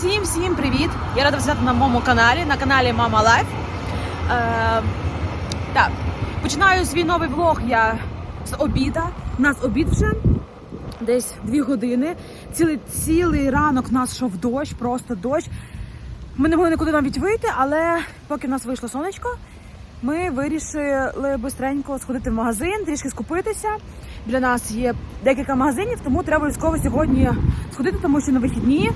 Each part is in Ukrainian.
Всім всім привіт! Я рада вас вітати на моєму каналі, на каналі Мама Лайф. Е, так, починаю свій новий влог я з обіда. У нас обід вже десь дві години. Цілий, цілий ранок нас йшов дощ, просто дощ. Ми не могли нікуди навіть вийти, але поки в нас вийшло сонечко, ми вирішили бистренько сходити в магазин, трішки скупитися. Для нас є декілька магазинів, тому треба обов'язково сьогодні сходити, тому що на вихідні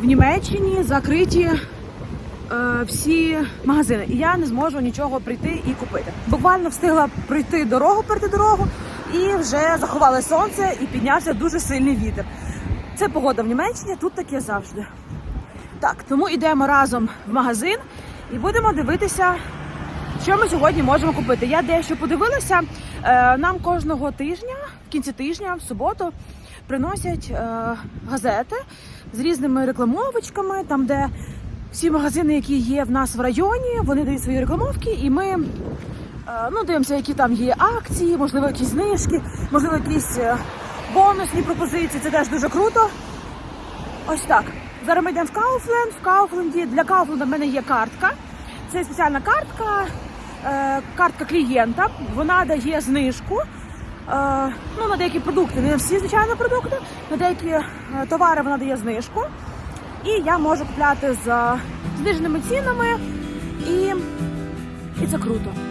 в Німеччині закриті е, всі магазини, і я не зможу нічого прийти і купити. Буквально встигла пройти дорогу, перейти дорогу, і вже заховали сонце і піднявся дуже сильний вітер. Це погода в Німеччині, тут таке завжди. Так, тому йдемо разом в магазин і будемо дивитися, що ми сьогодні можемо купити. Я дещо подивилася. Е, Нам кожного тижня, в кінці тижня, в суботу, приносять е, газети з різними рекламовочками, там, де всі магазини, які є в нас в районі, вони дають свої рекламовки, і ми е, ну, дивимося, які там є акції, можливо, якісь знижки, можливо, якісь бонусні пропозиції. Це теж дуже круто. Ось так. Зараз ми йдемо в Кауфленд. В Кауфленді для Кауфленда в мене є картка. Це спеціальна картка, картка клієнта. Вона дає знижку. Е, ну, на деякі продукти, не на всі звичайно продукти, на деякі е, товари вона дає знижку. І я можу купляти за зниженими цінами, і, і це круто.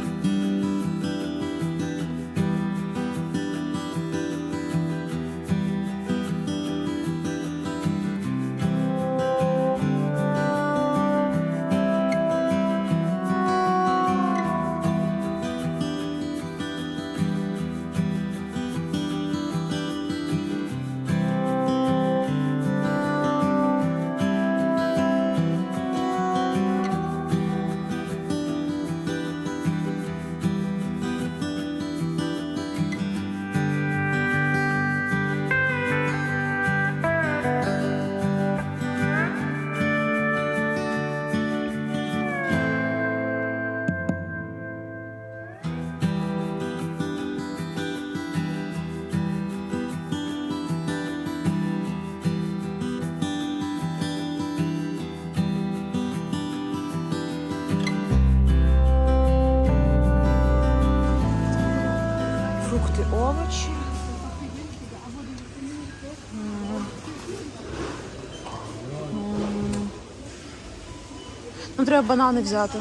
Треба банани взяти.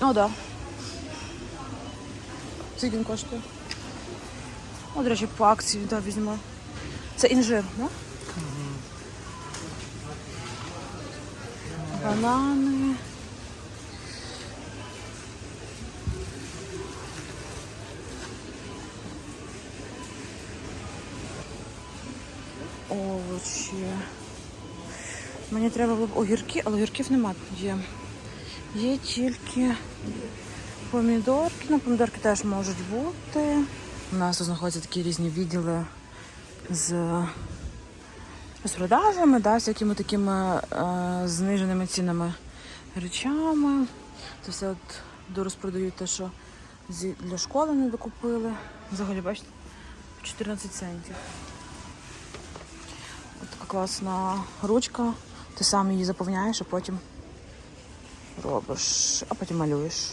О, так. Да. Скільки він коштує? О, до речі, по акції да, візьму. Це інжир, да? Банани. Мені треба було б огірки, але огірків нема є. Є тільки помідорки. Ну, помідорки теж можуть бути. У нас знаходяться такі різні відділи з розпродажами, да, всякими такими е, зниженими цінами речами. Це все от дорозпродають те, що зі- для школи не докупили. Взагалі, бачите, 14 центів. От така класна ручка. Ти сам її заповняєш, а потім робиш, а потім малюєш.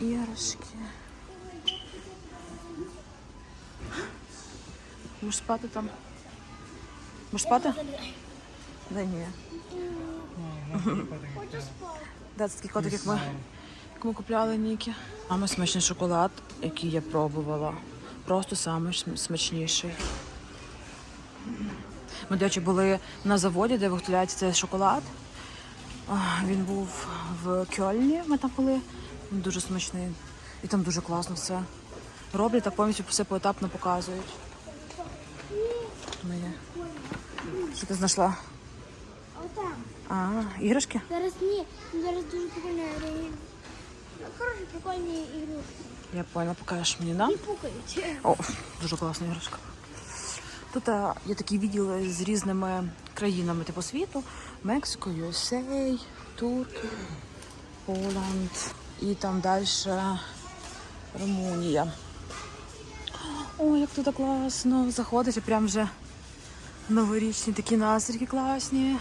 Іграшки. Можеш спати там? Можеш спати? Да ні. Да, це такий котик, як ми, як ми купляли Нікі. Саме смачний шоколад, який я пробувала. Просто саме смачніший. Ми, до речі, були на заводі, де виготовляється цей шоколад. Він був в Кьольні, ми там були. Він дуже смачний. І там дуже класно все. Роблять так повністю все поетапно показують. Моє. Що ти знайшла? Отам. А, іграшки? Зараз ні, зараз дуже прикольна реагія. Хороші, прикольні ігрушки. Я поняла, покажеш мені, да? І пукають. О, дуже класна іграшка. Тут а, є такі відділи з різними країнами типу світу: Мексико, USA, Турки, Поланд і там далі Румунія. О, як тут класно. Заходиш і прям вже Новорічні такі настрійки класні.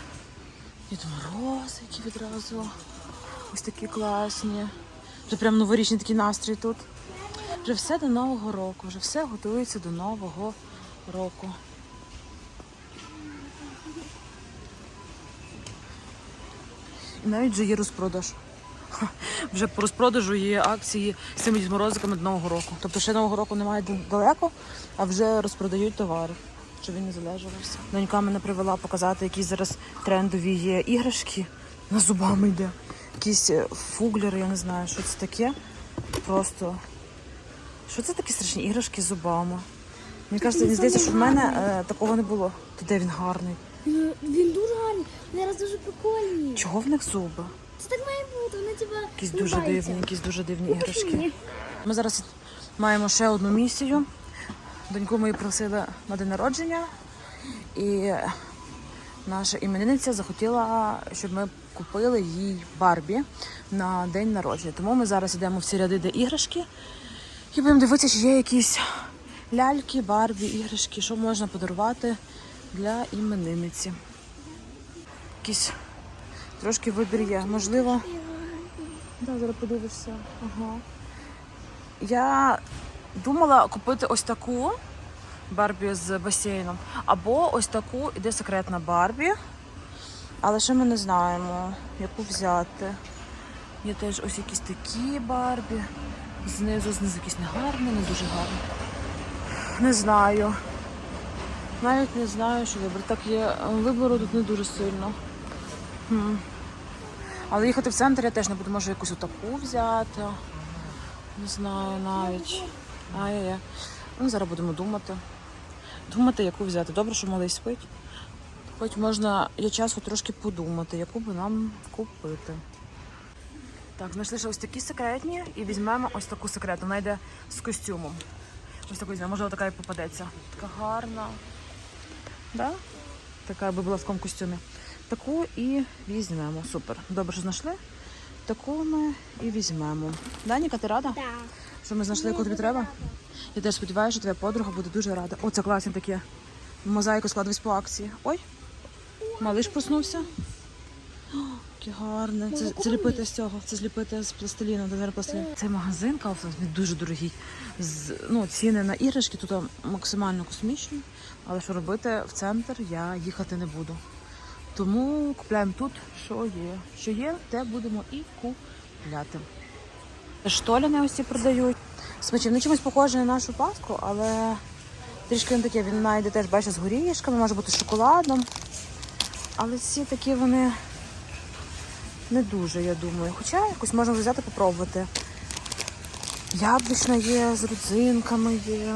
Дід Мороз, які відразу. Ось такі класні. Вже прям новорічний такий настрій тут. Вже все до Нового року, вже все готується до Нового року. І навіть вже є розпродаж. Ха, Вже по розпродажу є акції з цими дідморозиками до Нового року. Тобто ще Нового року немає далеко, а вже розпродають товари, щоб він не залежувався. Донька мене привела показати, які зараз трендові є іграшки. На зубами йде. Якісь е, фуглери, я не знаю, що це таке. Просто. Що це такі страшні іграшки з зубами? Мені кажеться, мені здається, що в мене е, такого не було. То де він гарний? Ну, Він дуже гарний, вони раз дуже прикольні. Чого в них зуби? Це так має бути, вони тебе Якісь дуже улыбаються. дивні, якісь дуже дивні іграшки. Ми зараз маємо ще одну місію. Доньку мою просили на день народження, і наша іменинниця захотіла, щоб ми купили їй Барбі на день народження. Тому ми зараз йдемо в ці ряди, де іграшки, і будемо дивитися, чи є якісь ляльки, Барбі, іграшки, що можна подарувати для іменинниці. Якийсь трошки вибір є. Можливо. Да, зараз подивишся. Ага. Я думала купити ось таку Барбі з басейном, або ось таку, іде секретна Барбі. Але ще ми не знаємо, яку взяти. Є теж ось якісь такі Барбі. Знизу, знизу якісь негарні, не дуже гарні. Не знаю. Навіть не знаю, що вибрати. Так є вибору тут не дуже сильно. Хм. Але їхати в центр я теж не буду, може якусь отаку взяти. Не знаю навіть. Ай-яй. Ну, зараз будемо думати. Думати, яку взяти. Добре, що малий спить. Хоч можна є часу трошки подумати, яку би нам купити. Так, знайшли ще ось такі секретні і візьмемо ось таку секретну. Вона йде з костюмом. Ось таку візьмемо, можливо, така і попадеться. Така гарна. Да? Така би була в такому костюмі. Таку і візьмемо. Супер. Добре, що знайшли. Таку ми і візьмемо. Даніка, ти рада? Так. Що ми знайшли, яку тобі треба? Я теж сподіваюся, що твоя подруга буде дуже рада. О, це класні такі. Мозаїку складовись по акції. Ой, малиш проснувся. О, яке гарне. Це, це ліпити з цього, це зліпити з пластиліну, зараз пластилін. Цей магазин Kaufland, він дуже дорогий. З, ну, ціни на іграшки тут максимально космічні, але що робити в центр я їхати не буду. Тому купляємо тут, що є. Що є, те будемо і купляти. Штоляни ось ці продають. Смачні. Ну чимось похоже на нашу паску, але трішки не таке. Він найде теж, бачиш, з горішками, може бути з шоколадом. Але ці такі вони не дуже, я думаю. Хоча якось можна взяти попробувати. Яблучна є, з родзинками є.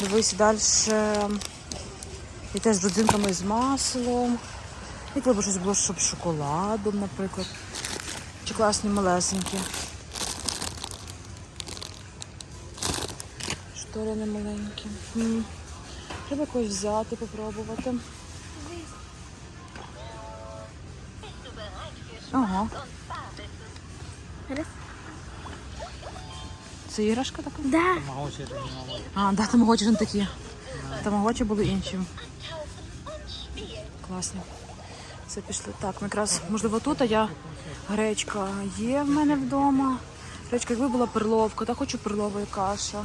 Дивись далі. І теж з родзинками і з маслом. І б щось було, щоб шоколадом, наприклад. Чи класні малесенькі. Штори маленькі. Треба якось взяти, попробувати. Ага. Це іграшка така? Да. А, да, тамагочі ж не такі. Тамагочі були інші. Класні. Це пішли. Так, ми якраз, можливо, тут, а я гречка є в мене вдома. Гречка, якби була перловка, та хочу перлової каша.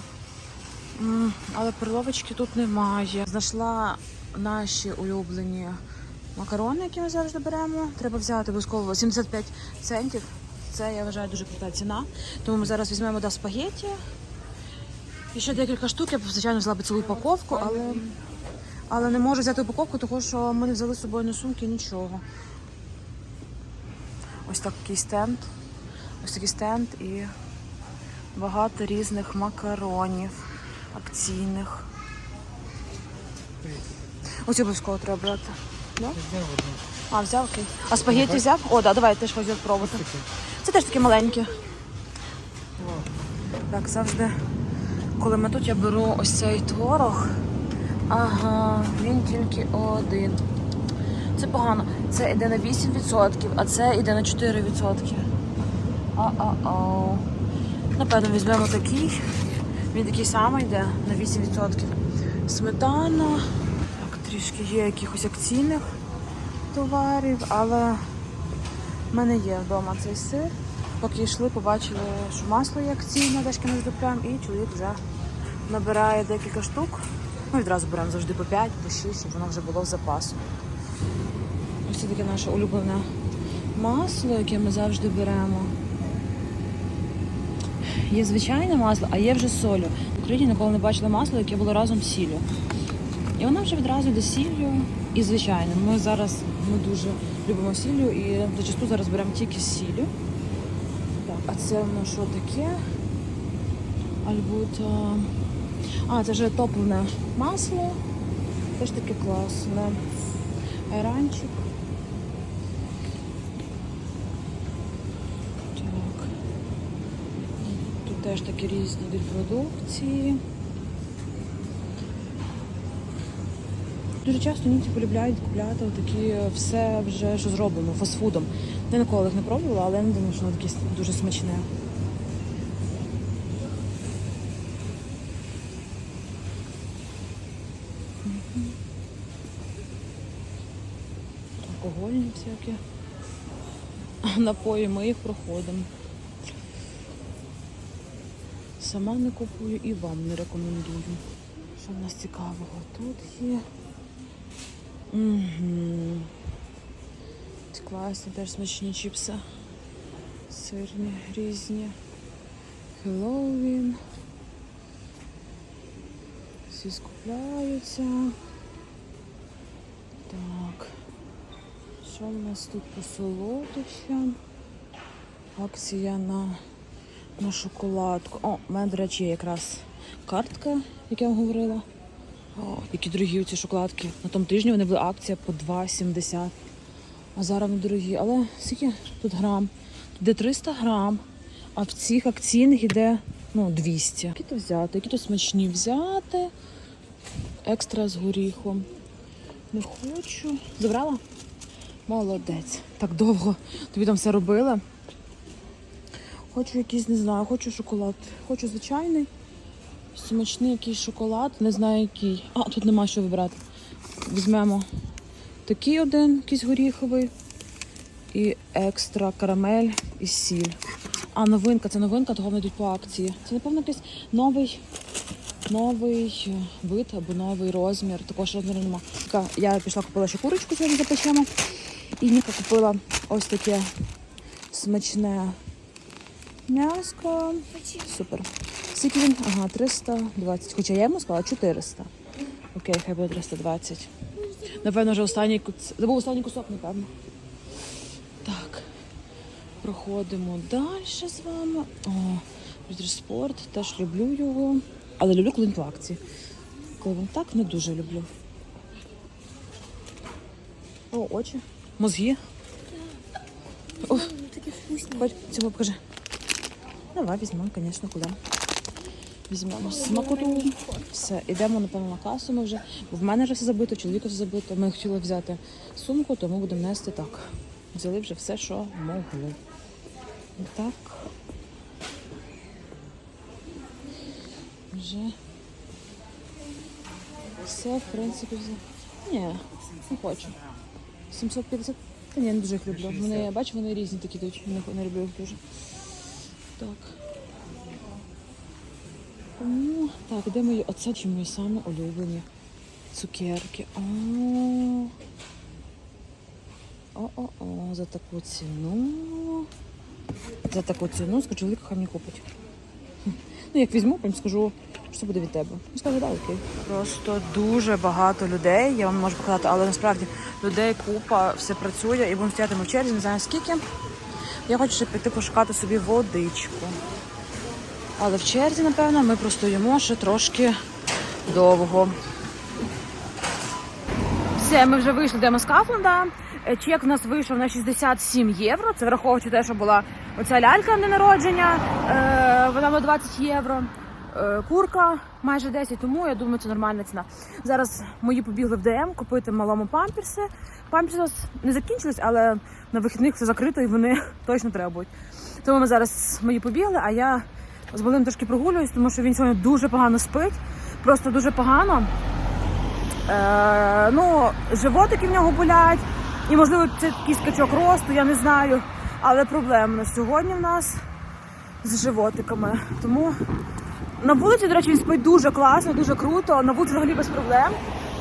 М, Але перловочки тут немає. Знайшла наші улюблені макарони, які ми завжди беремо. Треба взяти обов'язково 75 центів. Це я вважаю дуже крута ціна. Тому ми зараз візьмемо да, спагетті. І ще декілька штук. Я б, звичайно, взяла б цілу упаковку, але, але не можу взяти упаковку, тому що ми не взяли з собою ні сумки, нічого. Ось такий стенд. Ось такий стенд і багато різних макаронів акційних. Ось обов'язково треба брати. Да? А, взяв окей. А спагетті взяв? О, да, давай теж хочу спробувати. Це теж такі маленькі. Так, завжди, коли ми тут, я беру ось цей творог. Ага, він тільки один. Це погано. Це йде на 8%, а це йде на 4%. А-а-а. Напевно, візьмемо такий. Він такий самий йде на 8%. Сметана. Трішки є якихось акційних товарів, але в мене є вдома цей сир. Поки йшли, побачили, що масло є акційне, дешки не здупляємо, і чоловік вже набирає декілька штук. Ми відразу беремо завжди по 5, по 6, щоб воно вже було в запасу. Ось це таке наше улюблене масло, яке ми завжди беремо. Є звичайне масло, а є вже солю. В Україні ніколи не бачила масло, яке було разом з сіллю. І воно вже відразу йде сіллю і звичайним. Ми зараз ми дуже любимо сіллю і зачасту зараз беремо тільки сіллю. Так, а це воно що таке? Альбута. А, це вже топлене масло. Теж таке класне. Айранчик. Так. Тут теж такі різні від продукції. Дуже часто німці полюбляють купляти такі все вже, що зроблено, фастфудом. Я ніколи їх не пробувала, але я не думаю, що воно таке дуже смачне. Алкогольні всякі. Напої ми їх проходимо. Сама не купую і вам не рекомендую. Що в нас цікавого тут є? Угу. Класні, теж смачні чіпси. Сирні, різні. Хеллоуін. Всі скупляються. Так. Що в нас тут по? Акція на, на шоколадку. О, у мене, до речі, є якраз картка, як я вам говорила. Які дорогі ці шоколадки. На тому тижні вони були акція по 2,70. А зараз вони дорогі. Але скільки тут грам? Тут де 300 грам, а в цих акційних іде ну, 200. Які то взяти, які то смачні взяти. Екстра з горіхом. Не хочу. Забрала? Молодець. Так довго тобі там все робила. Хочу якийсь, не знаю, хочу шоколад. Хочу звичайний. Смачний якийсь шоколад, не знаю який. А, тут нема що вибрати. Візьмемо такий один, якийсь горіховий. І екстра карамель і сіль. А, новинка, це новинка, того вони йдуть по акції. Це, напевно, якийсь новий, новий вид або новий розмір. Також розміру нема. Така, Я пішла купила ще курочку сьогодні запечемо. І Ніка купила ось таке смачне м'яско. Супер. Скільки він? Ага, 320. Хоча я йому сказала 400. Окей, хай буде 320. Напевно, вже останній кус- Забув останній кусок, напевно. Так. Проходимо далі з вами. О, спорт, теж люблю його. Але люблю, коли він по акції. Коли він так, не дуже люблю. О, очі. Мозги. О, Вони такі вкусні. Хоч цього покажи. Давай візьмемо, звісно, куди. Візьмемо смакоту. Все, ідемо, напевно, на касу ми вже. В мене вже все забито, чоловіка все забито. Ми хотіли взяти сумку, тому будемо нести так. Взяли вже все, що могли. Так. Вже все, в принципі, вже. Ні, не хочу. 750. Та ні, я не дуже їх люблю. Вони, я бачу, вони різні такі не люблю їх дуже. Так. О, так, де мої? Оце чи мої саме улюблені цукерки. О-о-о, за таку ціну. За таку ціну скажу, чоловік хай мені купить. Ну, як візьму, потім скажу, що це буде від тебе. Ну, скажу, да, окей. Просто дуже багато людей, я вам можу показати, але насправді людей купа, все працює і будемо стояти в черзі, не знаю скільки. Я хочу ще піти пошукати собі водичку. Але в черзі, напевно, ми простоїмо ще трошки довго. Все, ми вже вийшли до Маскафленда. Е, Чек в нас вийшов на 67 євро. Це враховуючи те, що була оця лялька на народження, е, вона на 20 євро. Е, Курка майже 10, тому я думаю, це нормальна ціна. Зараз мої побігли в ДМ купити малому памперси. Памперси у нас не закінчились, але на вихідних все закрито і вони точно треба будуть. Тому ми зараз мої побігли, а я з малим трошки прогулююсь, тому що він сьогодні дуже погано спить. Просто дуже погано. Е, ну, животики в нього болять, і можливо це якийсь скачок росту, я не знаю. Але проблемно сьогодні в нас з животиками. Тому на вулиці, до речі, він спить дуже класно, дуже круто. На вулиці взагалі без проблем.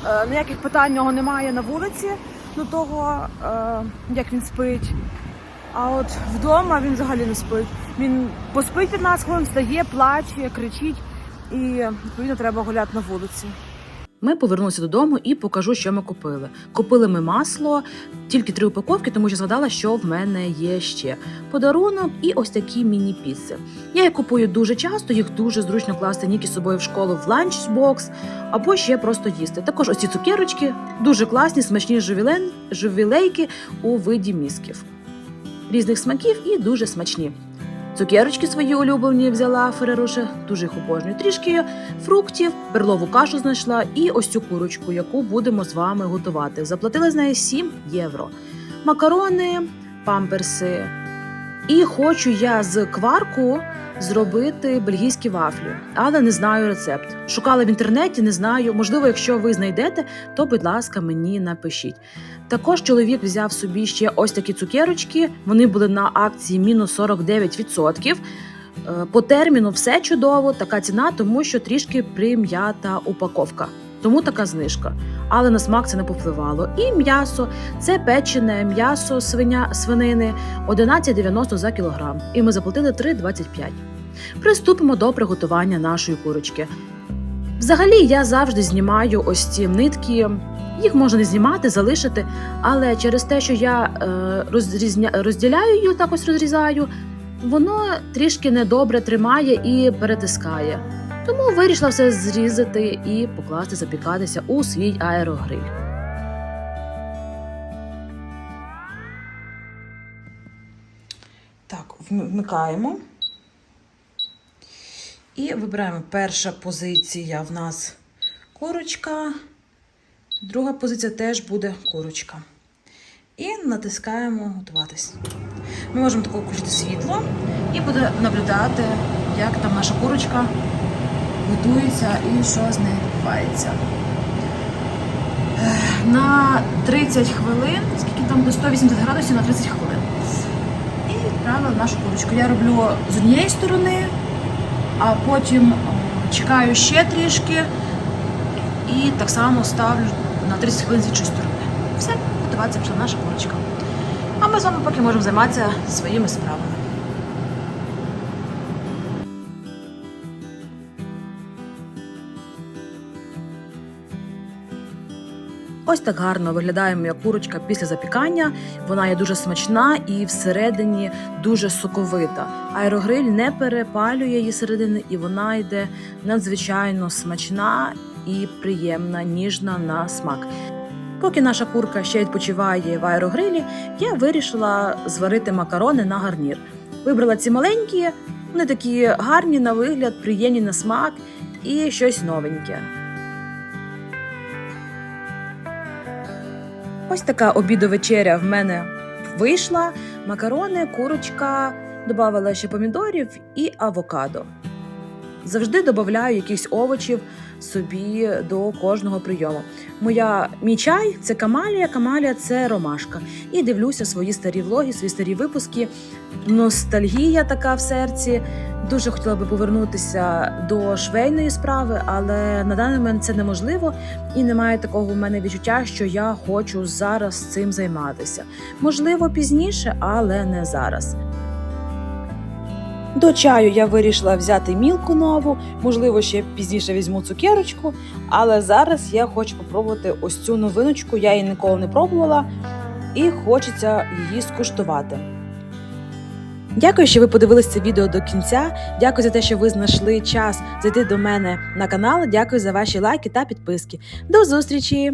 Е, ніяких питань в нього немає на вулиці до того, е, як він спить. А от вдома він взагалі не спить. Він поспить 15 хвилин, встає, плаче, кричить, і відповідно треба гуляти на вулиці. Ми повернулися додому і покажу, що ми купили. Купили ми масло, тільки три упаковки, тому що згадала, що в мене є ще подарунок і ось такі міні-піци. Я їх купую дуже часто, їх дуже зручно класти ніки з собою в школу в ланчбокс або ще просто їсти. Також ось ці цукерочки дуже класні, смачні жувілейки у виді місків. Різних смаків і дуже смачні. Цукерочки свої улюблені взяла Фереруше, дуже їх обожнюю. Трішки фруктів, перлову кашу знайшла і ось цю курочку, яку будемо з вами готувати. Заплатила з неї 7 євро. Макарони, памперси. І хочу я з кварку зробити бельгійські вафлі, але не знаю рецепт. Шукала в інтернеті, не знаю. Можливо, якщо ви знайдете, то будь ласка, мені напишіть. Також чоловік взяв собі ще ось такі цукерочки. Вони були на акції мінус 49%. Е, По терміну все чудово, така ціна, тому що трішки прим'ята упаковка. Тому така знижка. Але на смак це не повпливало. І м'ясо це печене м'ясо свиня свинини 11,90 за кілограм. І ми заплатили 3,25. Приступимо до приготування нашої курочки. Взагалі, я завжди знімаю ось ці нитки. Їх можна не знімати, залишити, але через те, що я е, розрізня... розділяю її, так ось розрізаю, воно трішки недобре тримає і перетискає. Тому вирішила все зрізати і покласти запікатися у свій аерогриль. Так, вмикаємо. І вибираємо перша позиція в нас курочка. Друга позиція теж буде курочка. І натискаємо готуватись. Ми можемо тако включити світло і буде наблюдати, як там наша курочка готується і що з нею відбувається. На 30 хвилин, скільки там до 180 градусів на 30 хвилин. І відправила нашу курочку. Я роблю з однієї сторони, а потім чекаю ще трішки і так само ставлю на 30 хвилин з іншої сторони. Все, готуватися пішла наша курочка. А ми з вами поки можемо займатися своїми справами. Ось так гарно виглядає моя курочка після запікання. Вона є дуже смачна і всередині дуже соковита. Аерогриль не перепалює її середини, і вона йде надзвичайно смачна і приємна, ніжна на смак. Поки наша курка ще відпочиває в аерогрилі, я вирішила зварити макарони на гарнір. Вибрала ці маленькі, вони такі гарні на вигляд, приємні на смак і щось новеньке. Ось така обідо-вечеря в мене вийшла. Макарони, курочка, додавала ще помідорів і авокадо. Завжди додаю якихось овочів собі до кожного прийому. Моя мій чай це камалія, камалія це ромашка. І дивлюся свої старі влоги, свої старі випуски. Ностальгія така в серці. Дуже хотіла би повернутися до швейної справи, але на даний момент це неможливо і немає такого в мене відчуття, що я хочу зараз цим займатися. Можливо, пізніше, але не зараз. До чаю я вирішила взяти мілку нову, можливо, ще пізніше візьму цукерочку, але зараз я хочу попробувати ось цю новиночку. Я її ніколи не пробувала і хочеться її скуштувати. Дякую, що ви подивилися це відео до кінця. Дякую за те, що ви знайшли час зайти до мене на канал. Дякую за ваші лайки та підписки. До зустрічі!